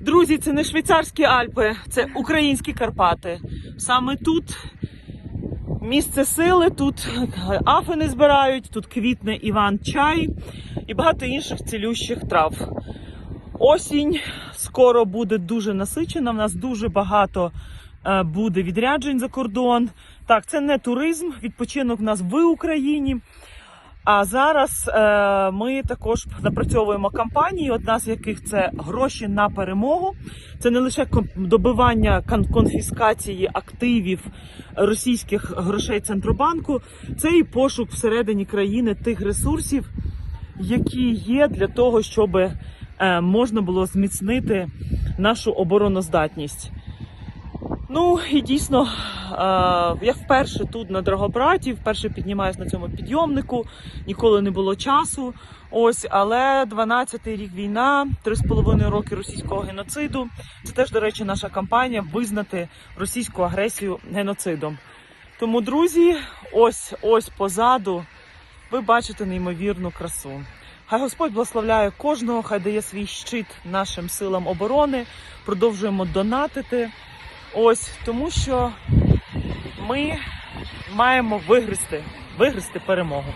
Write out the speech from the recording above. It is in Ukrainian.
Друзі, це не швейцарські Альпи, це українські Карпати. Саме тут місце сили, тут афини збирають, тут квітне Іван чай і багато інших цілющих трав. Осінь скоро буде дуже насичена. В нас дуже багато е, буде відряджень за кордон. Так, це не туризм, відпочинок в нас в Україні. А зараз е, ми також напрацьовуємо кампанії, одна з яких це гроші на перемогу. Це не лише добивання кон- конфіскації активів російських грошей Центробанку, це і пошук всередині країни тих ресурсів, які є для того, щоб е, можна було зміцнити нашу обороноздатність. Ну і дійсно, я вперше тут на Драгобраті, вперше піднімаюсь на цьому підйомнику, ніколи не було часу. Ось, але 12-й рік війна, 3,5 роки російського геноциду. Це теж, до речі, наша кампанія визнати російську агресію геноцидом. Тому, друзі, ось ось позаду ви бачите неймовірну красу. Хай Господь благословляє кожного, хай дає свій щит нашим силам оборони. Продовжуємо донатити. Ось тому, що ми маємо вигризти, вигризти перемогу.